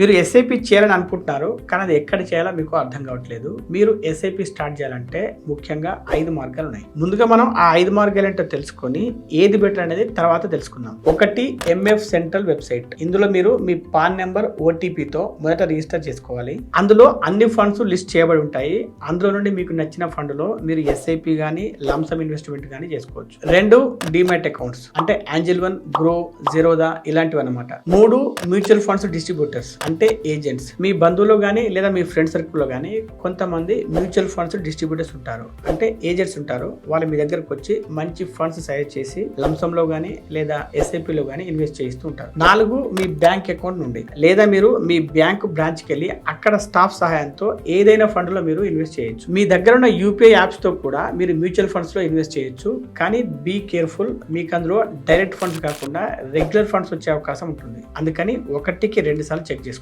మీరు ఎస్ఐపి చేయాలని అనుకుంటున్నారు కానీ అది ఎక్కడ చేయాలో మీకు అర్థం కావట్లేదు. మీరు ఎస్ఐపి స్టార్ట్ చేయాలంటే ముఖ్యంగా ఐదు మార్గాలు ఉన్నాయి. ముందుగా మనం ఆ ఐదు మార్గాలు ఏంటో తెలుసుకొని ఏది బెటర్ అనేది తర్వాత తెలుసుకుందాం. ఒకటి ఎంఎఫ్ సెంట్రల్ వెబ్సైట్ ఇందులో మీరు మీ పాన్ నెంబర్ ఓటీపీతో మొదట రిజిస్టర్ చేసుకోవాలి. అందులో అన్ని ఫండ్స్ లిస్ట్ చేయబడి ఉంటాయి. అందులో నుండి మీకు నచ్చిన ఫండ్లో మీరు ఎస్ఐపి కానీ లంసమ్ ఇన్వెస్ట్మెంట్ కానీ చేసుకోవచ్చు. రెండు డిమాట్ అకౌంట్స్ అంటే యాంజిల్ వన్ గ్రో జీరోదా ఇలాంటివి అనమాట మూడు మ్యూచువల్ ఫండ్స్ డిస్ట్రిబ్యూటర్స్ అంటే ఏజెంట్స్ మీ బంధువులు కానీ లేదా మీ ఫ్రెండ్ సర్కిల్లో కానీ కొంతమంది మ్యూచువల్ ఫండ్స్ డిస్ట్రిబ్యూటర్స్ ఉంటారు. అంటే ఏజెంట్స్ ఉంటారు. వాళ్ళు మీ దగ్గరకు వచ్చి మంచి ఫండ్స్ సజెస్ట్ చేసి లంసంలో కానీ లేదా ఎస్ఐపిలో కానీ ఇన్వెస్ట్ చేయిస్తూ ఉంటారు. నాలుగు మీ బ్యాంక్ అకౌంట్ నుండి. లేదా మీరు మీ బ్యాంక్ బ్రాంచ్కి వెళ్ళి అక్కడ స్టాఫ్ సహాయంతో ఏదైనా ఫండ్లో మీరు ఇన్వెస్ట్ చేయొచ్చు. మీ దగ్గర ఉన్న యూపీఐ యాప్స్తో కూడా మీరు మ్యూచువల్ ఫండ్స్లో ఇన్వెస్ట్ చేయొచ్చు. కానీ బీ కేర్ఫుల్ మీకు అందులో డైరెక్ట్ ఫండ్స్ కాకుండా రెగ్యులర్ ఫండ్స్ వచ్చే అవకాశం ఉంటుంది. అందుకని ఒకటికి రెండు సార్లు చెక్ చేసుకోండి.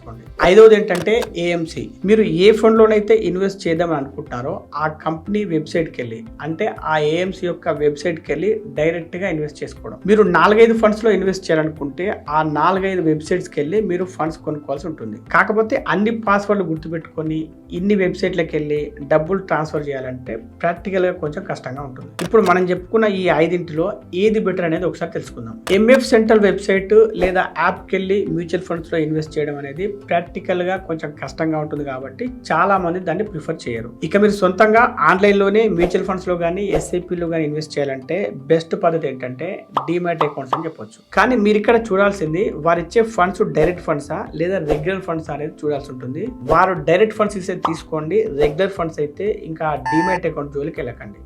ఐదవది ఏంటంటే ఏఎంసి మీరు ఏ ఫండ్ లోనైతే ఇన్వెస్ట్ చేద్దామని అనుకుంటారో ఆ కంపెనీ వెబ్సైట్కి వెళ్ళి అంటే ఆ ఏఎంసి యొక్క వెబ్సైట్కి వెళ్ళి డైరెక్ట్గా ఇన్వెస్ట్ చేసుకోవడం. మీరు నాలుగైదు ఫండ్స్లో ఇన్వెస్ట్ చేయాలనుకుంటే ఆ నాలుగైదు వెబ్సైట్స్కి వెళ్ళి మీరు ఫండ్స్ కొనుక్కోవాల్సి ఉంటుంది. కాకపోతే అన్ని పాస్వర్డ్లు గుర్తుపెట్టుకొని ఇన్ని వెబ్సైట్లకు వెళ్ళి డబ్బులు ట్రాన్స్ఫర్ చేయాలంటే ప్రాక్టికల్గా కొంచెం కష్టంగా ఉంటుంది. ఇప్పుడు మనం చెప్పుకున్న ఈ ఐదింటిలో ఏది బెటర్ అనేది ఒకసారి తెలుసుకుందాం. ఎంఎఫ్ సెంట్రల్ వెబ్సైట్ లేదా యాప్కి వెళ్ళి మ్యూచువల్ ఫండ్స్లో ఇన్వెస్ట్ చేయడం అనేది అనేది ప్రాక్టికల్గా కొంచెం కష్టంగా ఉంటుంది కాబట్టి చాలామంది దాన్ని ప్రిఫర్ చేయరు. ఇక మీరు సొంతంగా ఆన్లైన్లోనే మ్యూచువల్ ఫండ్స్లో కానీ ఎస్ఐపిలో కానీ ఇన్వెస్ట్ చేయాలంటే బెస్ట్ పద్ధతి ఏంటంటే డిమాట్ అకౌంట్స్ అని చెప్పొచ్చు. కానీ మీరు ఇక్కడ చూడాల్సింది వారు ఇచ్చే ఫండ్స్ డైరెక్ట్ ఫండ్సా లేదా రెగ్యులర్ ఫండ్స్ అనేది చూడాల్సి ఉంటుంది. వారు డైరెక్ట్ ఫండ్స్ ఇస్తే తీసుకోండి రెగ్యులర్ ఫండ్స్ అయితే ఇంకా డిమాట్ అకౌంట్ జోలికి వెళ్ళకండి.